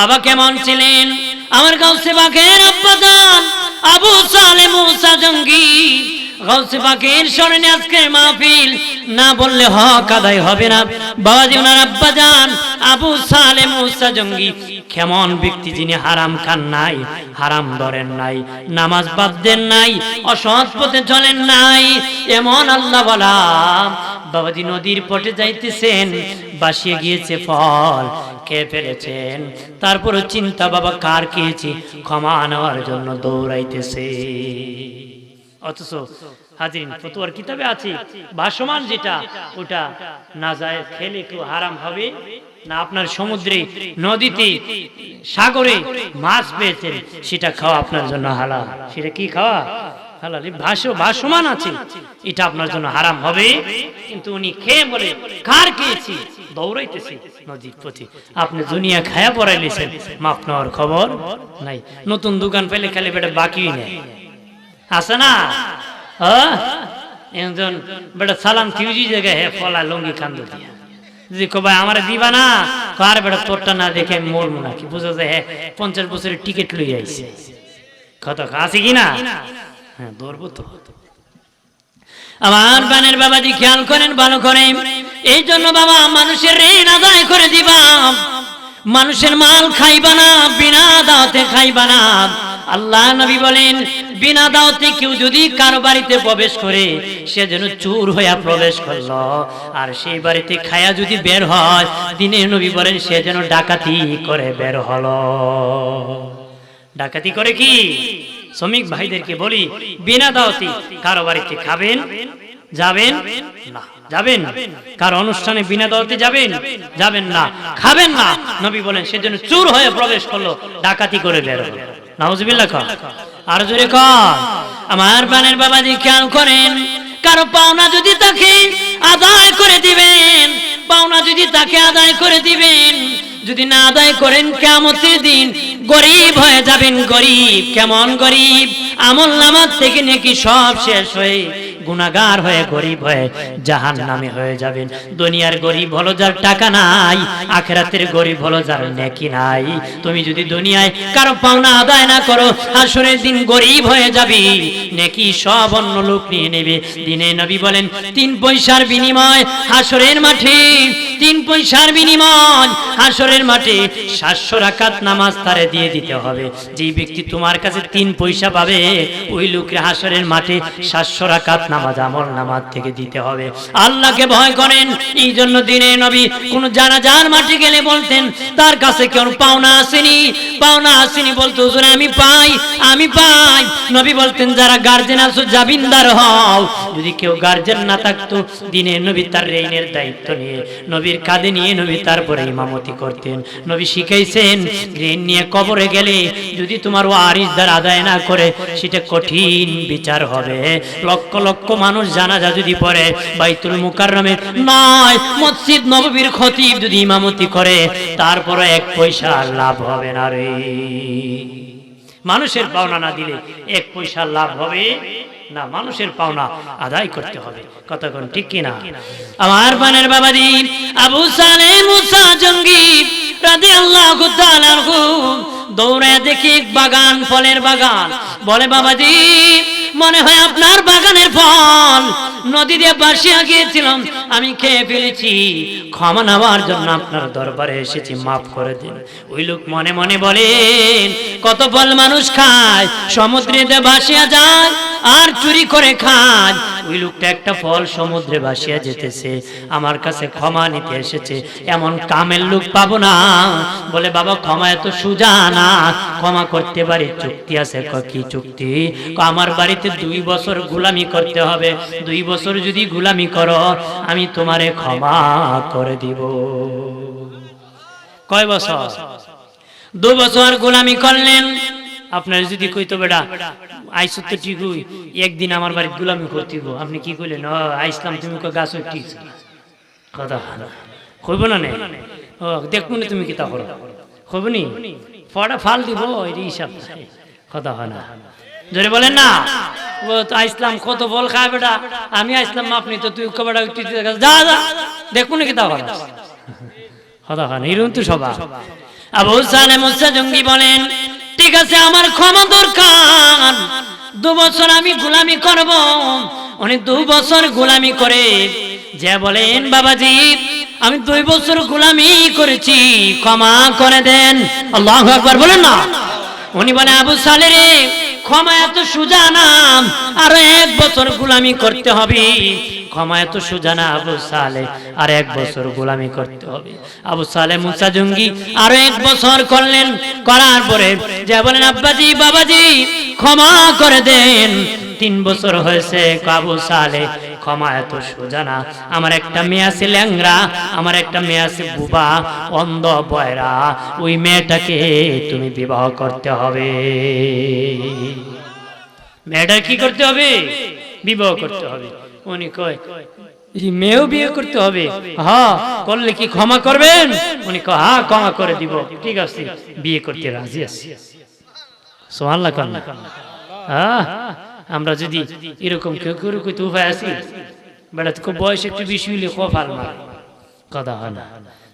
বাবা কেমন ছিলেন? আমার গাউসে বাঘের আব্বাজান, আবু সালে মুসা জঙ্গি। গাউসে বাঘের স্মরণে আজকে মাহফিল, না বললে হক আদায় হবে না। বাবাজি ওনার আব্বাজান, আবু সালে মুসা জঙ্গি। কেমন ব্যক্তি যিনি হারাম খান নাই, হারাম ধরেন নাই, নামাজ বাদ দেন নাই, অসৎ পথে চলেন নাই, এমন আল্লাহ বলা। বাবাজি নদীর পটে যাইতেছেন, বাসিয়ে গিয়েছে ফল। খেয়ে ফেলেছেন। তারপরে চিন্তা বাবা কার খেয়েছি? ক্ষমা নেওয়ার জন্য দৌড়াইতেছে। অথচ ভাসমান যেটা, ওটা না যায় খেলে হবে, না আপনার সমুদ্রে, নদীতে, সাগরে মাছ পেয়েছেন, সেটা খাওয়া আপনার জন্য হালাল। সেটা কি খাওয়া? হালাল, ভাস, ভাসমান আছে। এটা আপনার জন্য হারাম হবে। কিন্তু উনি খেয়ে বলে কার খেয়েছি, দৌড়াইতেছি নদীর পথে। আপনি দুনিয়া খায়া পড়াইলেছেন মাপ নেওয়ার খবর নাই। নতুন দোকান পেলে খালি বেটা বাকি নেই আছে না? একজন বেটা সালাম থিউজি জায়গায় হে ফলা লঙ্গি কান্দ দিয়া। যদি কো ভাই, আমার দিবা না? কার বেটা, তোরটা না দেখে আমি মরবো নাকি? বুঝা যায় হ্যাঁ পঞ্চাশ বছরের টিকিট লই আইছে। কত আছে কি না? হ্যাঁ আমার বানের বাবাজি খেয়াল করেন, ভালো করে। এই জন্য বাবা, মানুষের ঋণ আদায় করে দিবা। মানুষের মাল খাইবা না, বিনা দাওতে খাইবা না। আল্লাহ নবী বলেন, বিনা দাওতে কেউ যদি কারও বাড়িতে প্রবেশ করে, সে যেন চুর হইয়া প্রবেশ করল। আর সেই বাড়িতে খায়া যদি বের হয় দিনের নবী বলেন, সে যেন ডাকাতি করে বের হল। ডাকাতি করে কি? শ্রমিক ভাইদেরকে বলি, বিনা দাওয়াতি কারও বাড়িতে খাবেন, যাবেন না। যাবেন। কার অনুষ্ঠানে বিনা দাওয়াতে যাবেন যাবেন না। খাবেন না। নবী বলেন, সেজন্য চুর হয়ে প্রবেশ করল, ডাকাতি করে বের হলো। নাউজুবিল্লাহ কর। আর জোরে কর। আমার বানের বাবাজি খেয়াল করেন, কারও পাওনা যদি তাকে আদায় করে দিবেন, পাওনা যদি তাকে আদায় করে দিবেন যদি না আদায় করেন কেমতের দিন, গরিব হয়ে যাবেন গরিব, কেমন গরিব? আমল নামার থেকে নাকি সব শেষ হয়ে গুণাগার হয়ে, গরিব হয়ে জাহান নামে হয়ে যাবেন। দুনিয়ার গরিব হলো যার টাকা নাই, আখেরাতের গরিব হলো যার নেকি নাই। তুমি যদি দুনিয়ায় কারও পাওনা আদায় না করো আসরের দিন গরিব হয়ে যাবি। নেকি সব অন্য লোক নিয়ে নেবে। দিনে নবী বলেন, তিন পয়সার বিনিময় হাসরের মাঠে, তিন পয়সার বিনিময় হাসরের মাঠে সাতশো রাকাত নামাজ তারে দিয়ে দিতে হবে। যে ব্যক্তি তোমার কাছে তিন পয়সা পাবে, ওই লোকের হাসরের মাঠে সাতশো রাকাত নামাজ, আমল নামাজ থেকে দিতে হবে। আল্লাহকে ভয় করেন। এই জন্য দিনে নবী কোন জানাজার মাঠে গেলে বলতেন, তার কাছে কেউ পাওনা আসেনি। পাওনা আসেনি বলতো, হুজুর, আমি পাই আমি পাই। নবী বলতেন, যারা গার্জেন আছো জাবিনদার হও। যদি কেউ গার্জেন না থাকতো, দিনে নবী তার রেইনের দায়িত্ব নিয়ে, নবীর কাঁধে নিয়ে নবী তারপরে ইমামতি করতেন। নবী শিখাইছেন ঋণ নিয়ে কবরে গেলে যদি তোমার ওয়ারিস দ্বার আদায় না করে, সেটা কঠিন বিচার হবে। লক্ষ লক্ষ মানুষ জানাজা যদি পড়ে, বাইতুল মুকাররমে নয় মসজিদ নববীর খতিব যদি ইমামতি করে তারপরে এক পয়সা লাভ হবে না রে। মানুষের পাওনা না দিলে এক পয়সা লাভ হবে না, মানুষের পাওনা আদায় করতে হবে। কতক্ষণ ঠিক কিনা? আমার বানের বাবাজি আবু সালে মুসা জঙ্গি রাধে আল্লাহ দৌড়ে দেখি বাগান, ফলের বাগান। বলে, বাবাজি মনে হয় আপনার বাগানের ফল। নদী দিয়ে বাসিয়া গিয়েছিলাম আমি খেয়ে ফেলেছি। ক্ষমা নেওয়ার জন্য আপনার দরবারে এসেছি, মাফ করে দিন। ওই লোক মনে মনে বলেন, কত ফল মানুষ খায় সমুদ্রেতে ভাসিয়া যায়, আর চুরি করে খায়। ওই লোকটা একটা ফল সমুদ্রে ভাসিয়া যেতেছে, আমার কাছে ক্ষমা নিতে এসেছে। এমন কামের লোক পাবো না। বলে, বাবা, ক্ষমা এত সুজা না। ক্ষমা করতে পারি, চুক্তি আছে কি চুক্তি? আমার বাড়িতে দুই বছর গুলামি করতে হবে। দুই বছর যদি গুলামি করো, আমি তোমারে ক্ষমা করে দিব। কয় বছর? দু বছর গোলামি করলেন। আপনার যদি কইতো, বেটা, আইসো তো ঠিক হই, একদিন আমার বাড়ি গোলামি করতে গো আপনি কি কইলেন? ও, আইসলাম, তুমি গাছ ঠিক কথা কইব না। নে ও দেখব না তুমি কি তা করো। কইব নি? ফটা ফাল দিব এই হিসাব কথা হয় না। জোরে বলেন না? আইসলাম কত বল খায় বেটা? আমি আইসলাম আপনি তো তুই কবেটা যা যা, দেখুন কি তা কথা হয় না এরকম তো সবা আবু সালে মুসা জঙ্গি বলেন, ঠিক আছে, আমার ক্ষমা দরকার। দু বছর আমি গোলামি করব। উনি দু বছর গোলামি করে যে বলেন, বাবাজি, আমি দুই বছর গোলামি করেছি। ক্ষমা করে দেন। আল্লাহ একবার বলেন না? উনি বলে আবু সালে রে ক্ষমা এত সুজা না আরও এক বছর গুলামি করতে হবে। ক্ষমা এত সুজা না আবু সালে আর এক বছর গোলামি করতে হবে। আবু সালে মুসা জঙ্গি আরও এক বছর করলেন। করার পরে যে বলেন, আব্বাজি, বাবাজি, ক্ষমা করে দেন। তিন বছর হয়েছে আবু সালে, ক্ষমা এত সোজা না আমার একটা মেয়ে আছে ল্যাংরা আমার একটা মেয়ে আছে বুবা, অন্ধ বয়রা। ওই মেয়েটাকে তুমি বিবাহ করতে হবে। মেয়েটা কি করতে হবে? বিবাহ করতে হবে। উনি কয় মেয়েও বিয়ে করতে হবে হ্যাঁ করলে কি ক্ষমা করবেন? উনি কয় হ্যাঁ ক্ষমা করে দিব। ঠিক আছে, বিয়ে করতে রাজি আছি। সোহাল্লা কন্যা হ্যাঁ আমরা যদি এরকম কেউ কেউ কইতে উপায় আছি বেড়া খুব বয়স একটু বেশি হইলে কফাল মার। কথা হয় না।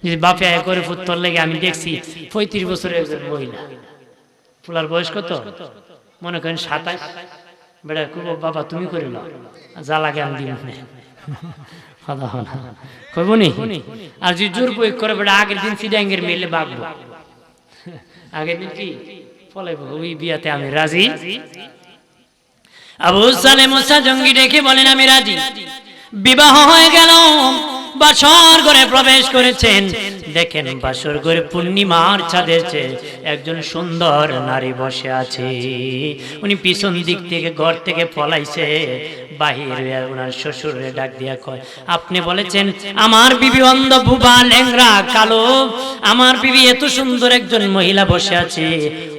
যদি বাপে আয় করে ফুত্তর লেগে আমি দেখছি পঁয়ত্রিশ বছরের একজন মহিলা। ফুলার বয়স কত? মনে করেন সাতাশ। বেড়া বাবা, তুমি করে নাও। লাগে আমি দিব আর যদি জোর প্রয়োগ করে আগের দিন মেলে আগের দিন কি? ফলাইব ওই বিয়াতে আমি রাজি। আবু সালে মুসা জঙ্গি ডেকে বলেন, আমি রাজি। বিবাহ হয়ে গেল, বাসর ঘরে প্রবেশ করেছেন। দেখেন বাসর ঘরে পূর্ণিমার চেয়ে একজন সুন্দর নারী বসে আছে। উনি পিছন দিক থেকে, ঘর থেকে পলাইছে। বাহির ওনার শ্বশুরে ডাক দিয়া কয় আপনি বলেছেন আমার বিবি অন্ধ বুবা ল্যাংরা কালো আমার বিবি এত সুন্দর একজন মহিলা বসে আছে।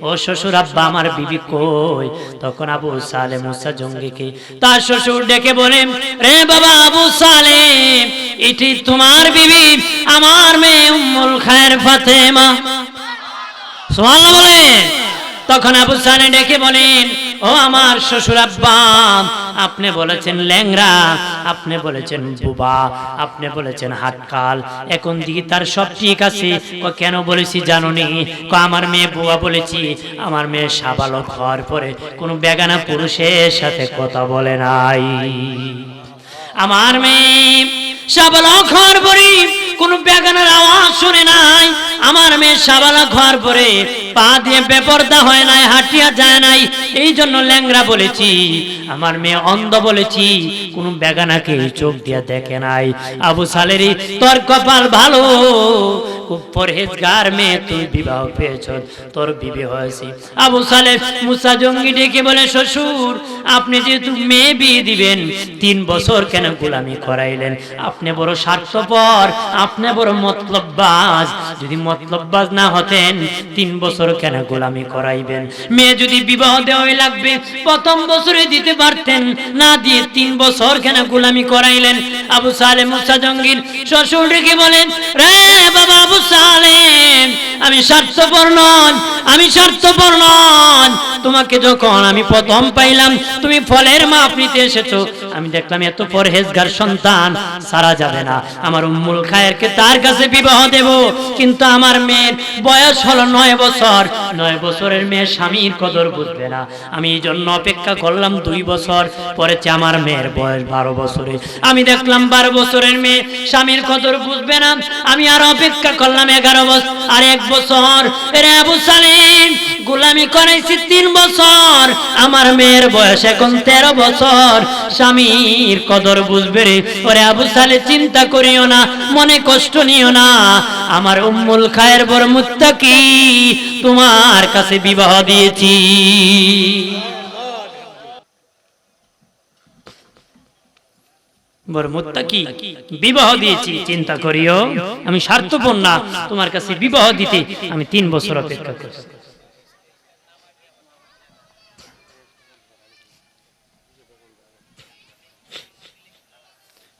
ও শ্বশুর আব্বা আমার বিবি কই? তখন আবু সালে মুসা জঙ্গিকে তার শ্বশুর ডেকে বলেন রে বাবা আবু সালে এটি তোমার বিবি আমার মেয়ে উম্মুল খায়ের ফাতেমা। সুবহানাল্লাহ বলেন। তখন আবু সালে ডেকে বলেন ও আমার শ্বশুর আব্বা, আপনি বলেছেন ল্যাংরা আপনি বলেছেন বুবা, আপনি বলেছেন হাতকাল, এখন দিকে তার সব ঠিক আছে। ও কেন বলেছি জানুনি? ক, আমার মেয়ে বুবা বলেছি, আমার মেয়ে সাবালক হওয়ার পরে কোনো বেগানা পুরুষের সাথে কথা বলে নাই। আমার মেয়ে সাবালক হওয়ার পরে কোনো বেগানার আওয়াজ শুনে নাই। আমার মেয়ে হওয়ার পরে পা দিয়ে বেপর্দা হয় নাই যায় নাই। এই জন্য ল্যাংরা বলেছি, আমার মেয়ে অন্ধ বলেছি, কোন বেগানাকে চোখ দেখে নাই। আবু সালেরি তোর কপাল ভালো, খুব পরহেজগার মেয়ে, তুই বিবাহ পেয়েছ, তোর বিবে হয়েছে। আবু সালে মুসা জঙ্গি ডেকে বলে, শ্বশুর, আপনি যেহেতু মেয়ে বিয়ে দিবেন, তিন বছর কেন গোলামি করাইলেন? আপনি বড় স্বার্থপর, আপনি বড় মতলববাজ। যদি মতলববাজ না হতেন, তিন বছর কেন গোলামি করাইবেন? মেয়ে যদি বিবাহ দেওয়াই লাগবে, প্রথম বছরে দিতে পারতেন, না দিয়ে তিন বছর কেন গোলামি করাইলেন? আবু সালে মুসা জঙ্গির শ্বশুর রেখে বলেন, রে বাবা আবু সালেম, আমি স্বার্থপর নন আমি স্বার্থপর নন তোমাকে যখন আমি প্রথম পাইলাম, তুমি ফলের মাপ নিতে এসেছ। আমি দেখলাম এত পরহেজগার সন্তান সারা যাবে না। আমার উম্মুল খায়েরকে তার কাছে বিবাহ দেব। কিন্তু আমার মেয়ের বয়স হলো নয় বছর। নয় বছরের মেয়ে স্বামীর কদর বুঝবে না। আমি এই জন্য অপেক্ষা করলাম দুই বছর। পরেছে আমার মেয়ের বয়স বারো বছরে আমি দেখলাম বারো বছরের মেয়ে স্বামীর কদর বুঝবে না। আমি আর অপেক্ষা করলাম এগারো বছর আর এক বছর। এরে আবু সালিম গোলামি করাইছি তিন বছর। আমার মেয়ের বয়স এখন তেরো বছর। স্বামীর কদর বুঝবে রে। ওরে আবু সালে চিন্তা করিও না, মনে কষ্ট নিও না। আমার উম্মুল খায়ের বড় মুত্তাকি, তোমার কাছে বিবাহ দিয়েছি। চিন্তা করিও। আমি স্বার্থপর তোমার কাছে বিবাহ দিতে আমি তিন বছর অপেক্ষা করছি।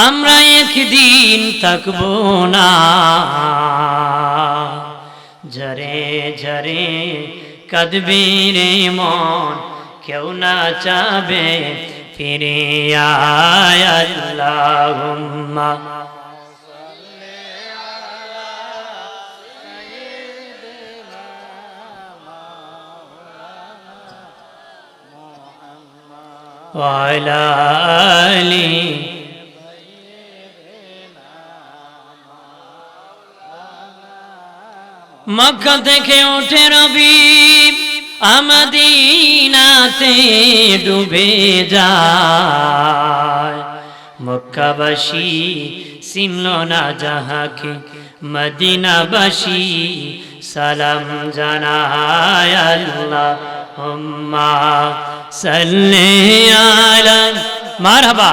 আমরা একদিন থাকব না ঝরে ঝরে কাঁদবে রে মন কেউ না চাবে ফিরে আয় আল্লাহুম্মা وعلى آله মক্কা থেকে ওঠে রবি, আমাদিনাতে ডুবে যায়। মক্কাবাসী চিনল না যাহাকে, মদিনাবাসী সালাম জানায় আল্লাহ হুম্মা সাল্লি আলা, মারহাবা।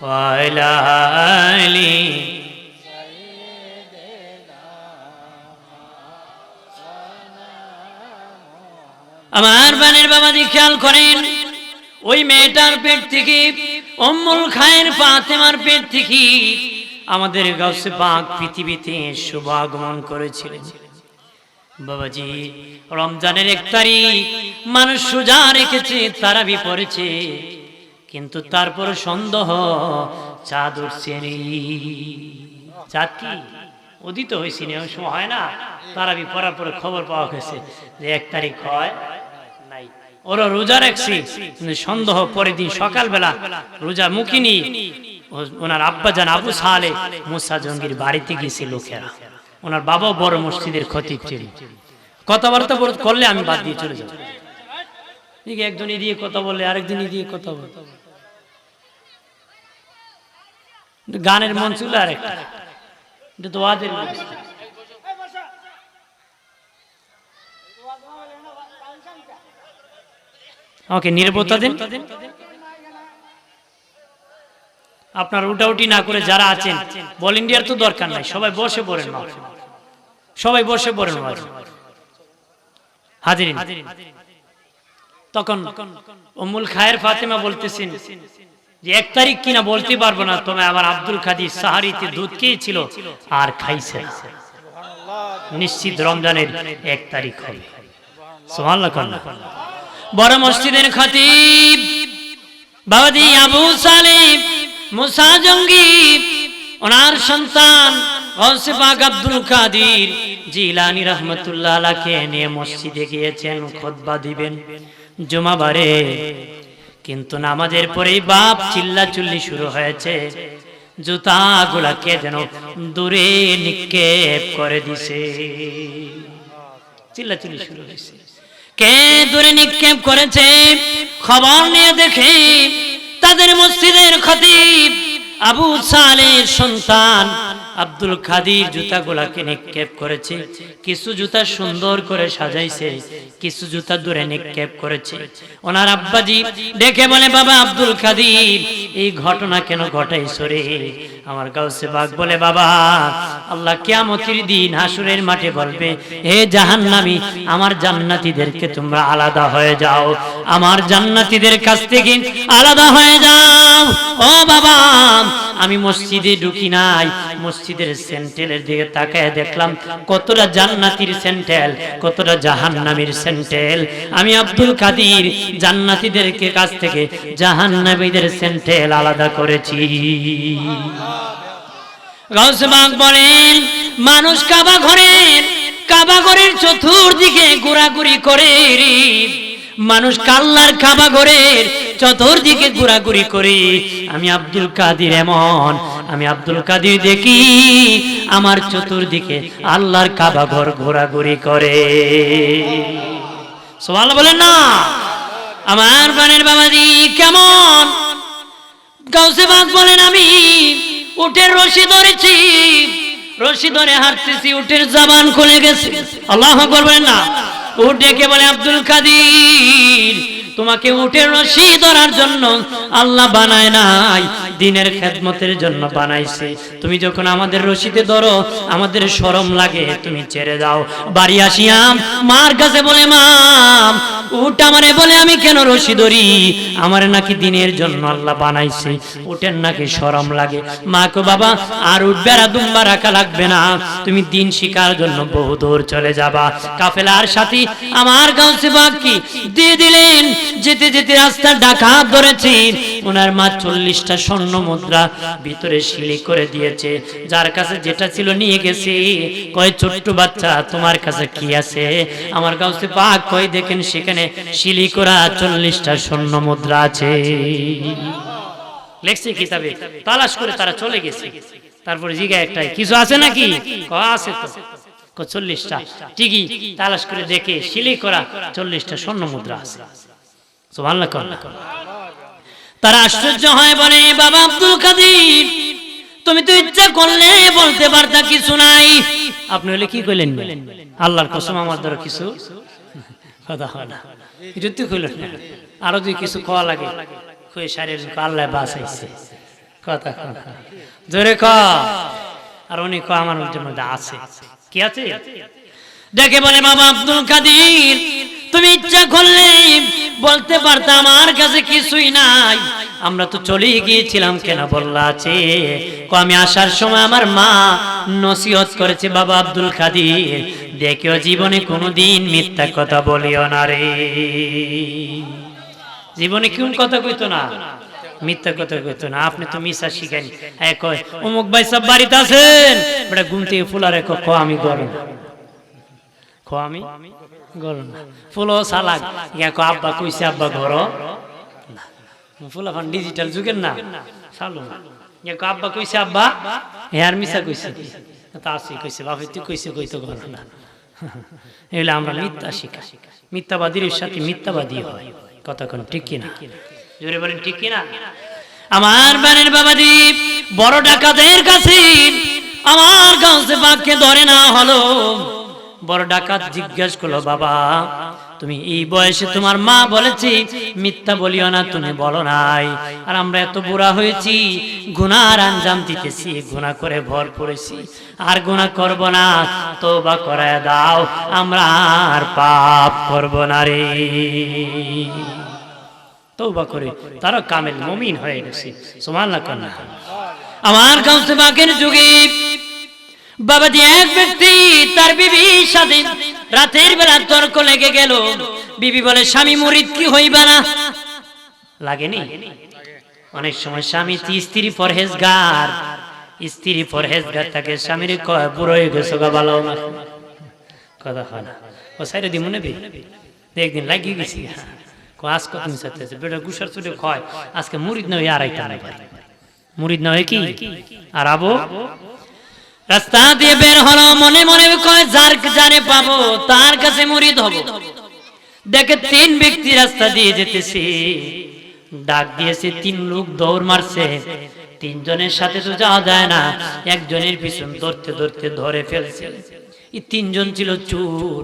وعلى آله আমার বানের বাবা দি খেয়াল করেন ওই মেয়েটার পেট থেকে অম্মুল খায়ের ফাতেমার পেট থেকে আমাদের গাছে পাক পৃথিবীতে শুভ আগমন করেছিলেন বাবাজি রমজানের এক তারিখ মানুষ সোজা রেখেছে তারাবি পড়েছে কিন্তু তারপর সন্দেহ চাঁদ উঠছে। চাঁদ কি? উদিত হয়েছে না সময় হয় না? তারাবি পড়ার পরে খবর পাওয়া গেছে যে এক তারিখ হয় ওরা রোজা রাখছে সন্দেহ পরের দিন সকালবেলা রোজা মুখিনি ওনার আব্বা যান আবু সালে মুসা জঙ্গির বাড়িতে গেছে লোকেরা। ওনার বাবা বড় মসজিদের ক্ষতি ছিল কথাবার্তা করলে আমি বাদ দিয়ে চলে যাব। একজন এদিকে কথা বলে, আরেকজন এদিকে কথা বলে। গানের মন ছিল আর একটা এটা তো ওয়াজের মঞ্চ। আমাকে নিরাপত্তা দিন। আপনার উঠাউটি না করে যারা আছেন, বল ইন্ডিয়ার তো দরকার নাই, সবাই বসে পড়েন। সবাই বসে পড়েন হাজিরিন। তখন অমুল খায়ের ফাতেমা বলতেছেন যে এক তারিখ কিনা বলতে পারব না, তবে আবার আব্দুল কাদির সাহারিতে দুধ খেয়েছিল আর খাইছে নিশ্চিত রমজানের এক তারিখ হবে। আবু মুসা জঙ্গি ওনার সন্তান আব্দুল জিলানি রহমতুল্লাহ নিয়ে মসজিদে গিয়েছেন, খুতবা দিবেন। জুমাবারে কিন্তু নামাজের পরেই বাপ চিল্লা চুল্লি শুরু হয়েছে। জুতাগুলাকে যেন দূরে নিক্ষেপ করে দিছে। চিল্লাচিল্লি শুরু হয়েছে। কে দূরে নিক্ষেপ করেছে? খবর নিয়ে দেখে তাদের মসজিদের খতিব আবু সালের সন্তান আব্দুল খাদির জুতাগুলাকে নিক্ষেপ করেছে, কিছু জুতা সুন্দর করে সাজাইছে, কিছু জুতা দূরে নিক্ষেপ করেছে। ওনার আব্বাজি দেখে বলে, বাবা আব্দুল খাদির এই ঘটনা কেন ঘটাইছো রে? আমার গাউসে বাগ বলে, বাবা, আল্লাহ কিয়ামতের দিন হাসুরের মাঠে বলবে, হে জাহান্নামী, আমার জান্নাতীদেরকে তোমরা আলাদা হয়ে যাও, আমার জান্নাতীদের কাছ থেকে আলাদা হয়ে যাও। ও বাবা, আমি মসজিদে ঢুকি নাই মসজিদের সেন্টেলের দিকে তাকায় দেখলাম, কতটা জান্নাতির সেন্টেল, কতটা জাহান্নামীর সেন্টেল আমি আব্দুল কাদির জান্নাতীদেরকে কাছ থেকে জাহান্নামীদের সেন্টেল আলাদা করেছি বলেন, মানুষ কাবা ঘরের কাবা ঘরের চতুর্দিকে ঘোরাঘুরি করে। মানুষ কাল্লার কাবা ঘরের চতুর্দিকে ঘোরাঘুরি করে। আমি আব্দুল কাদির এমন, আমি আব্দুল কাদির দেখি, আমার চতুর্দিকে আল্লাহর কাবা ঘর ঘোরাঘুরি করে। সোয়াল বলেন না? আমার বানের বাবাজি কেমন? গাউসে গাউসেবাগ বলেন, আমি উঠে রশি ধরেছি, রশি ধরে হাঁটতেছি, উটের জাবান খুলে গেছে। আল্লাহ বলবেন না? উট ডেকে বলে, আব্দুল কাদির, তোমাকে উঠে রশি ধরার জন্য আল্লাহ বানায় নাই, দিনের খেদমতের জন্য বানাইছে। তুমি যখন আমাদের রশিতে ধরো, আমাদের সরম লাগে, তুমি ছেড়ে দাও। বাড়ি আসিয়াম, মার কাছে বলে মাম উঠ আমারে বলে, আমি কেন রশি ধরি? আমার নাকি দিনের জন্য আল্লাহ বানাইছে। উঠেন নাকি শরম লাগে। বাবা, আর উঠবে আর দুম্বা রাখা লাগবে না। তুমি দিন শিকার জন্য বহু দূর চলে যাবা। কাফেলার সাথে, আমার দিয়ে দিলেন। যেতে যেতে রাস্তা ধরেছে। ওনার মা চল্লিশটা স্বর্ণ মুদ্রা ভিতরে শিলি করে দিয়েছে। যার কাছে যেটা ছিল নিয়ে গেছে। কয়, ছোট্ট বাচ্চা, তোমার কাছে কি আছে? আমার কাছে পাক কয়, দেখেন, সেখানে করা চল্লিশটা স্বর্ণ মুদ্রা আছে। কিতাবে, তালাশ করে তারা চলে গেছে। তারপরে একটাই কিছু আছে নাকি? আছে চল্লিশটা। তালাশ করে দেখে শিলি করা চল্লিশটা স্বর্ণ মুদ্রা আছে। তারা আশ্চর্য হয়, বলে, বাবা আব্দুল কাদির, তুমি তো ইচ্ছা করলে বলতে পারতা কিছু নাই। আপনি হলে কি করলেন আল্লাহর কসম, আমার দ্বারা কিছু কথা হয় না। এটা তুই না আরও দুই কিছু খাওয়া লাগে। খুঁয়ে সারের আল্লাহ বাঁচাইছে। কথা জোরে ক। আর উনি ক আমার মধ্যে আছে। কি আছে? দেখে বলে বাবা আব্দুল কাদির তুমি ইচ্ছা করলে বলতে পারতাম আমার কাছে কিছুই নাই। আমরা তো চলেই গিয়েছিলাম, কেন বললা আছে? কো, আমি আসার সময় আমার মা নসিহত করেছে, বাবা আব্দুল কাদির। দেখেও জীবনে কোনোদিন মিথ্যা কথা বলিও না রে। জীবনে কোন কথা কইতো না। মিথ্যা কথা কইতো না। আপনি তো মিশা শিখানি হ্যাঁ কয়, অমুক ভাই সব বাড়িতে আছেন? বেটা, ঘুম থেকে রেখো ক আমি গরম। খো আমি গরম ফুলো সালাক। ইয়া কো আব্বা কইছে, আব্বা ঘর ফুলা ফান ডিজিটাল যুগের না। ইয়া কো আব্বা কইছে, আব্বা হেয়ার মিশা কইছে। তা আসি কইছে, বাপে, তুই কইছে কইতো ঘর না? এগুলো আমরা মিথ্যা শিখা মিথ্যাবাদীর সাথে মিথ্যাবাদী হয়। কতক্ষণ ঠিক কিনা? জোরে বলেন, ঠিক কিনা? আমার বানের বাবাজি বড় ডাকাতের কাছে, আমার কাছে বাক্যে ধরে না হলো। বড় ডাকাত জিজ্ঞাসা করল, বাবা তুমি এই বয়সে তোমার মা বলেছি, মিথ্যা বলিও না, তুমি বলো নাই। আর আমরা এত বুড়া হয়েছি, গুনার আঞ্জাম দিতেছি গুনাহ করে ভর পড়েছি আর গুনাহ করব না তোবা করায় দাও, আমরা আর পাপ করব না রে। তৌবা করে তারা কামেল মমিন হয়ে গেছে। সুবহানাল্লাহ কন্যা। আমার কাছে বাকের যুগে বাবাজি এক ব্যক্তি, তার বিবির সাথে রাতের বেলা তর্ক লেগে গেল। বিবি বলে, স্বামী মুরিদ কি হইবা না? লাগেনি? অনেক সময় স্বামী স্ত্রী পরহেজগার। স্ত্রী পরহেজগার তাকে স্বামীর বুড়ো হয়ে গেছো গা ভালো না কথা হয় না। ও সাইরে দি মনে বি? একদিন লাগিয়ে গেছি। কো, আজ কত আছে? বেটা গুসার চুটে কয়, আজকে মুরিদ না হয়ে আর আইতা না মুরিদ না হয়ে কি? আর আবো? রাস্তা দিয়ে বের হলো, মনে মনে কয়, যার জানে পাবো, তার কাছে মুরিদ হব। দেখে তিন ব্যক্তি রাস্তা দিয়ে যেতেছে। ডাক দিয়েছে, তিন লোক দৌড় মারছে। তিনজনের সাথে তো যাওয়া যায় না, একজনের পিছন ধরতে ধরতে ধরে ফেলছে। এই তিনজন ছিল চুর।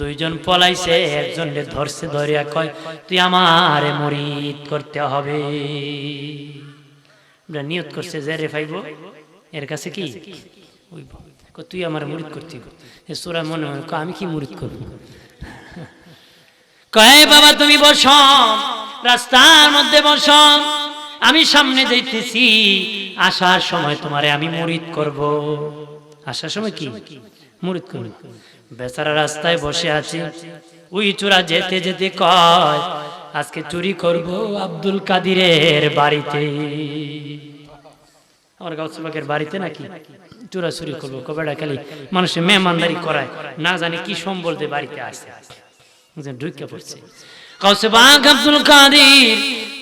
দুইজন পলাইছে, একজনকে ধরছে, ধরিয়া কয়, তুই আমারে মরিদ করতে হবে। নিয়ত করছে, যে রে ফাইব এর কাছে কি? তুই আমার মুরিদ করতে। সোরা মনে হয় আমি কি মুরিদ করব? কয়ে, বাবা, তুমি বস। রাস্তার মধ্যে বস। আমি সামনে যাইতেছি। আসার সময় তোমারে আমি মুরিদ করব। আসার সময় কি? মুরিদ করব। বেচারা রাস্তায় বসে আছে। ওই চোরা যেতে যেতে কয়, আজকে চুরি করব আব্দুল কাদিরের বাড়িতে। আমার গাউসবাগের বাড়িতে নাকি? চোরা চুরি করব কবেটা খালি মানুষের মেহমানদারি করায়, না জানি কি সম্বল দিয়ে বাড়িতে আসে। ঢুকে পড়ছে। আব্দুল কাদির,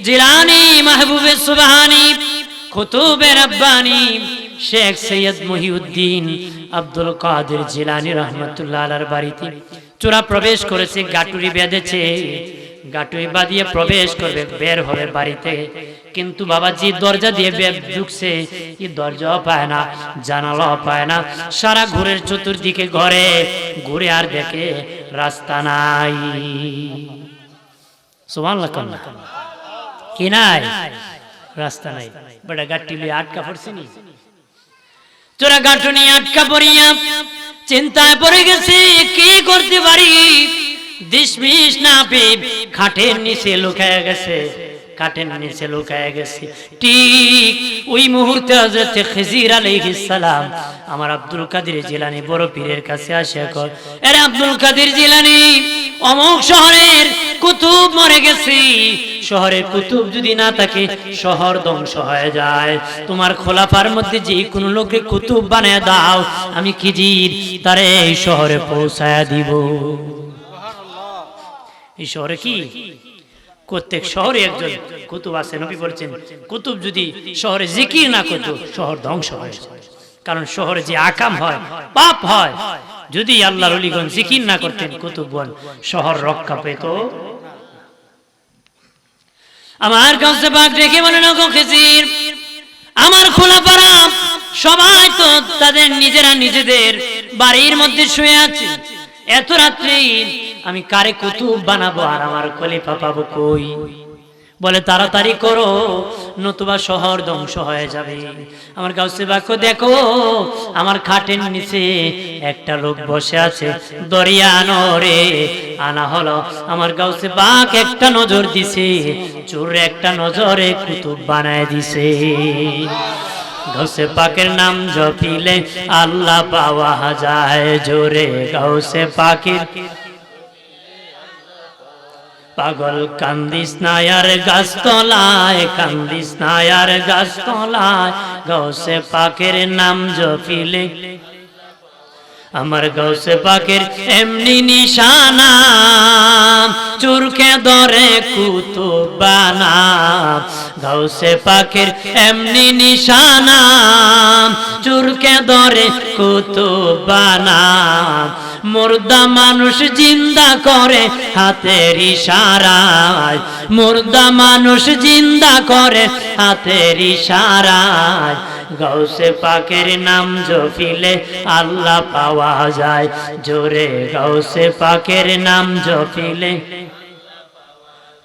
জিলানি মাহবুবে শেখ সৈয়দ মহিউদ্দিন আব্দুল কাদের জিলানি রহমতুল্লাহ আলার বাড়িতে চোরা প্রবেশ করেছে, গাটুরি বেঁধেছে। গাটুরি বাঁধিয়ে প্রবেশ করবে, বের হবে বাড়িতে। কিন্তু বাবাজি দরজা দিয়ে ঢুকছে। এই দরজাও পায় না, জানালাও পায় না। সারা ঘুরের চতুর্দিকে ঘরে, ঘুরে আর দেখে রাস্তা নাই। সুবহানাল্লাহ কন্যা। কি নাই? রাস্তা নাই। বেটা গাঠটি লিয়ে আটকা পড়ছে নি? তোরা গাঁটনি আটকা পড়িয়া চিন্তায় পড়ে গেছে, কি করতে পারি? দিশমিশ না পেয়ে খাটের নিচে লুকায় গেছে কাটের নিচে লুকায় গেছে। ঠিক ওই মুহূর্তে হযরত খিজির আলাইহিস সালাম আমার আব্দুল কাদের জিলানী বড় পীরের কাছে আসে কর আরে আব্দুল কাদের জিলানী, অমুক শহরের কুতুব মরে গেছে। শহরের কুতুব যদি না থাকে, শহর ধ্বংস হয়ে যায়। তোমার খোলাফার মধ্যে যে কোনো লোকে কুতুব বানিয়ে দাও, আমি খিজির তারে এই শহরে পৌঁছায় দিব। এই শহরে কি? প্রত্যেক শহরে একজন কুতুব আছে, নবী বলছেন, কুতুব যদি শহরে জিকির না করতো, শহর ধ্বংস হয়ে কারণ শহরে যে আকাম হয়, পাপ হয়, যদি আল্লাহর অলিগণ জিকির না করতেন, কুতুবগণ শহর রক্ষা পেত আমার কাছে বাঘ রেখে বলে না গো খেজির। আমার খোলা পাড়া সবাই তো তাদের নিজেরা নিজেদের বাড়ির মধ্যে শুয়ে আছে। এত রাত্রে আমি কারে কুতুব বানাবো আর আমার খলিফা পাবো কই? বলে, তাড়াতাড়ি করো, নতুবা শহর ধ্বংস হয়ে যাবে। আমার গাউসে বাক্য, দেখো, আমার খাটের নিচে একটা লোক বসে আছে, দরিয়া আনো রে আনা হলো, আমার গাউসে বাঘ একটা নজর দিছে, চোর একটা নজরে কুতুব বানায় দিছে। গাউসে পাকের নাম জপিলে আল্লাহ পাওয়া যায়, জোরে গাউসে পাকের পাগল কান্দিস নায়ার গাছতলায়, কান্দিস নায়ার গাছতলায়। গৌসে পাকের নাম জপিলে। আমার গৌসে পাকের এমনি নিশানা। চুরকে ধরে কুতুবানা গৌসে পাকের এমনি নিশানা। চুরকে ধরে কুতুবানা মুর্দা মানুষ জিন্দা করে হাতের ইশারায়। মুর্দা মানুষ জিন্দা করে হাতের ইশারায়। গৌসে পাকের নাম জপিলে আল্লাহ পাওয়া যায়। জোরে গৌসে পাকের নাম জপিলে।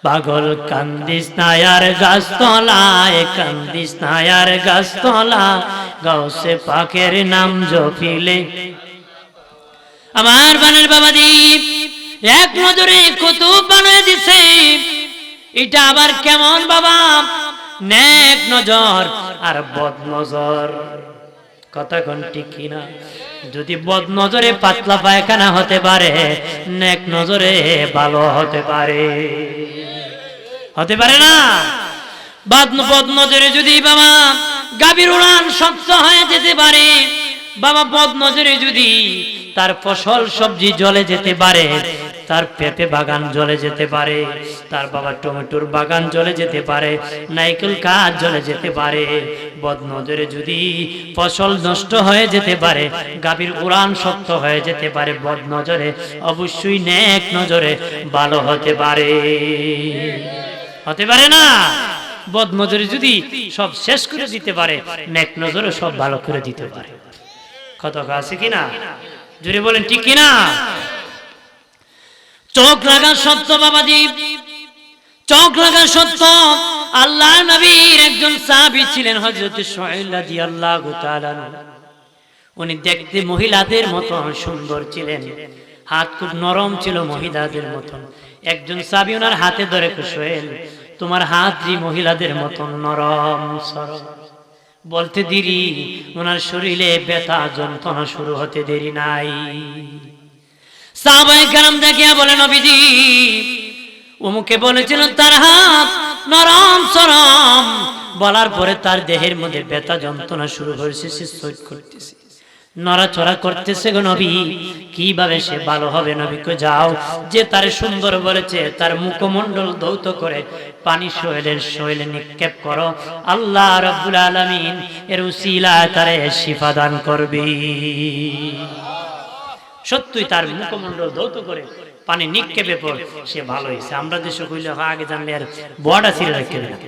পাগল কান্দিস নায়ার গাছতলায়, কান্দিস নায়ার গাছতলা গৌসে পাকের নাম জপিলে। আমার বানের বাবা দ্বীপ, এক নজরে কুতুব বানিয়ে দিছে। এটা আবার কেমন বাবা? নেক নজর আর বদ নজর। কথা কোন ঠিক কিনা যদি বদ নজরে পাতলা পায়খানা হতে পারে, নেক নজরে ভালো হতে পারে। হতে পারে না? বাদ বদ নজরে যদি বাবা গাভীর উড়ান শক্ত হয়ে যেতে পারে, বাবা বদ নজরে যদি তার ফসল সবজি জলে যেতে পারে, তার পেঁপে বাগান জলে যেতে পারে, তার বাবা টমেটোর বাগান জলে যেতে পারে নাইকেল গাছ জলে যেতে পারে। বদ নজরে যদি ফসল নষ্ট হয়ে যেতে পারে, গাভীর উড়ান শক্ত হয়ে যেতে পারে বদ নজরে অবশ্যই ন্যাক নজরে ভালো হতে পারে। হতে পারে না? বদ নজরে যদি সব শেষ করে দিতে পারে ন্যাক নজরে সব ভালো করে দিতে পারে। কত আছে কিনা? জুড়ে বলেন, ঠিক কিনা? চোখ লাগা সত্য, বাবাজি। চোখ লাগা সত্য। আল্লাহ নবীর একজন সাহাবী ছিলেন হযরত সুহাইল রাদিয়াল্লাহু তাআলা উনি দেখতে মহিলাদের মতো সুন্দর ছিলেন। হাত খুব নরম ছিল মহিলাদের মতন। একজন সাবি ওনার হাতে ধরে সোহেল, তোমার হাত মহিলাদের মতন নরম সরম বলতে দেরি, ওনার শরীরে ব্যথা যন্ত্রণা শুরু হতে দেরি নাই। সাহাবায়ে কেরাম দেখিয়া বলে নবীজি অমুকে বলেছিল তার হাত নরম সরম। বলার পরে তার দেহের মধ্যে ব্যথা যন্ত্রণা শুরু হয়েছে, সে সৈট করতেছে। নড়াচড়া করতেছে গো নবী। কীভাবে সে ভালো হবে নবীকে যাও। যে তার সুন্দর বলেছে তার মুখমণ্ডল ধৌত করে পানি শৈলের শৈলে নিক্ষেপ করো। আল্লাহ রব্বুল আলামিন এর উসিলায় তারে শিফা দান করবি। সত্যই তার মুখমণ্ডল ধৌত করে পানি নিক্ষেপে পর সে ভালো হয়েছে আমরা দেশে কইলে আগে জানলে আর বড়া ছিল রেখে দিলাম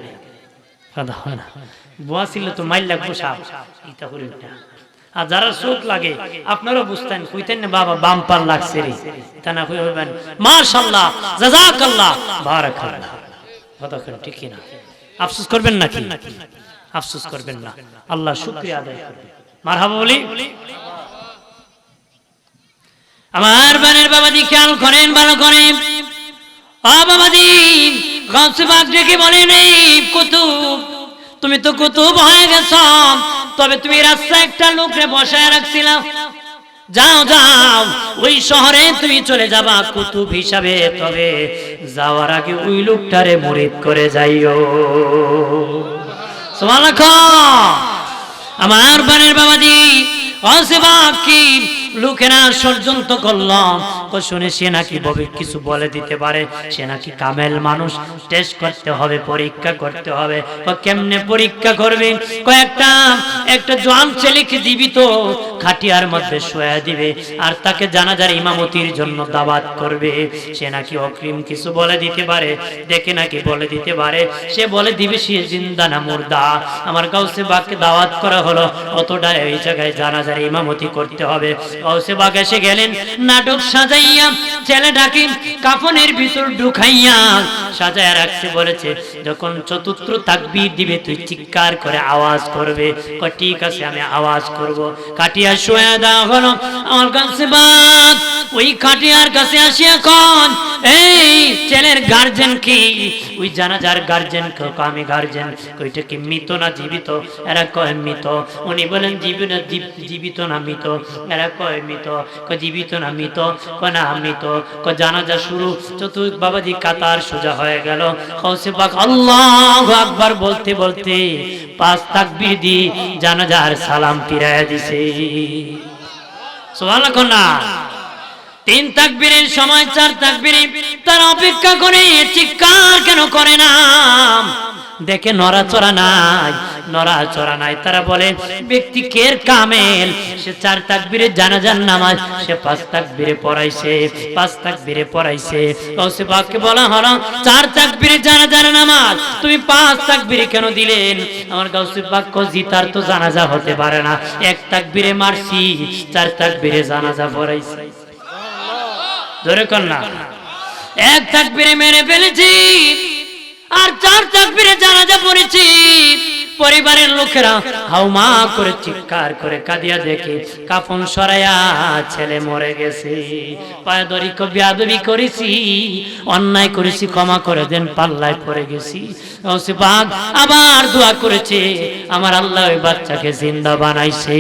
কথা হয়। না বোয়া ছিল তো মাইল লাগবো সাপ। ইতা করি না আর যারা চোখ লাগে আপনারা বুঝতেন, কইতেন বাবা, বাম্পার লাগছে রে। তা না, কই জাযাকাল্লাহ, বারাকাল্লাহ। কথা ঠিক না আফসোস করবেন নাকি? আফসোস করবেন না। আল্লাহ শুক্রিয়া আদায় করবেন মারহাবা বলি? আমার বানের বাবাজি খেয়াল করেন, ভালো করেন। ও বাবাজি গাছে বাঘ ডেকে বলে নেই? কুতুব, তুমি তো কুতুব হয়ে গেছ। তবে তুমি রাস্তায় একটা লোকরে বসায় রাখছিলাম যাও যাও, ওই শহরে তুমি চলে যাবা কুতুব হিসাবে। তবে যাওয়ার আগে ওই লোকটারে মরিদ করে যাইও। আমার বানের বাবাজি, অসেবা কি লোকেরা ষড়যন্ত্র করলাম ও শুনে সে নাকি ববে কিছু বলে দিতে পারে? সে নাকি কামেল মানুষ। টেস্ট করতে হবে, পরীক্ষা করতে হবে। ও কেমনে পরীক্ষা করবে? কয়েকটা একটা জোয়ান ছেলেকে জীবিত খাটিয়ার মধ্যে শোয়া দিবে আর তাকে জানাজার ইমামতির জন্য দাবাত করবে। সে নাকি অক্রিম কিছু বলে দিতে পারে? দেখে নাকি বলে দিতে পারে। সে বলে দিবে, সে জিন্দা না মুর্দা। আমার গাউসে বাঘকে দাওয়াত করা হলো। অতটা এই জায়গায় জানাজার ইমামতি করতে হবে। গাউসে এসে গেলেন। নাটক সাজাইয়া ছেলেটাকে কাফনের ভিতর ঢুকাইয়া সাজায় রাখতে বলেছে, যখন চতুর্থ তাকবীর দিবে, তুই চিৎকার করে আওয়াজ করবে। ঠিক আছে, আমি আওয়াজ করব। কাটিয়া শোয়া দেওয়া হলো আমার কাছে বাঘ ওই কাটিয়ার কাছে আসিয়া কন এই ছেলের গার্জেন কি? ওই জানাজার গার্জেন আমি গার্জেন ওইটা কি মৃত না জীবিত? এরা কয়, মৃত। উনি বলেন জীবিত জীবিত না মৃত। এরা কয়, মৃত? কয়, জীবিত না মৃত। কয়, না, মৃত। কয়, জানাজা শুরু। চতুর্থ বাবাজি কাতার সোজা হয়ে। গেল। কৌসে পাক আল্লাহ আকবার বলতে বলতে পাঁচ তাকবীর দি জানাজার সালাম ফিরাইয়া দিছে। সোহান না তিন তাকবীরের সময় চার তাকবীরে তার অপেক্ষা করে, চিৎকার কেন করে না? দেখে নড়াচড়া নাই নড়াচড়া নাই। তারা বলে, ব্যক্তি কের কামেল? সে চার তাকবীরে জানাজার নামাজ, সে পাঁচ তাকবীরে পড়াইছে, পাঁচ তাকবীরে পড়াইছে। কৌসে বাক্যে বলা হলো, চার তাকবীরে জানাজার নামাজ, তুমি পাঁচ তাক তাকবীরে কেন দিলেন? আমার গাউসে বাক্য, জিতার তো জানাজা হতে পারে না। এক তাক তাকবীরে মারছি, চার তাক তাকবীরে জানাজা পড়াইছে। ধরে কর না। এক তাকবীরে মেরে ফেলেছি আর চার তাকবীরে জানাজা পড়েছি, পরিবারের লোকেরা হাউমা করে চিৎকার করে কাঁদিয়া দেখে, কাফন সরাইয়া ছেলে মরে গেছে। পায়দরি বিয়াদবি করেছি, অন্যায় করেছি, ক্ষমা করে দেন, পাল্লায় পড়ে গেছি। বাঘ আবার দোয়া করেছে, আমার আল্লাহ ওই বাচ্চাকে জিন্দা বানাইছে।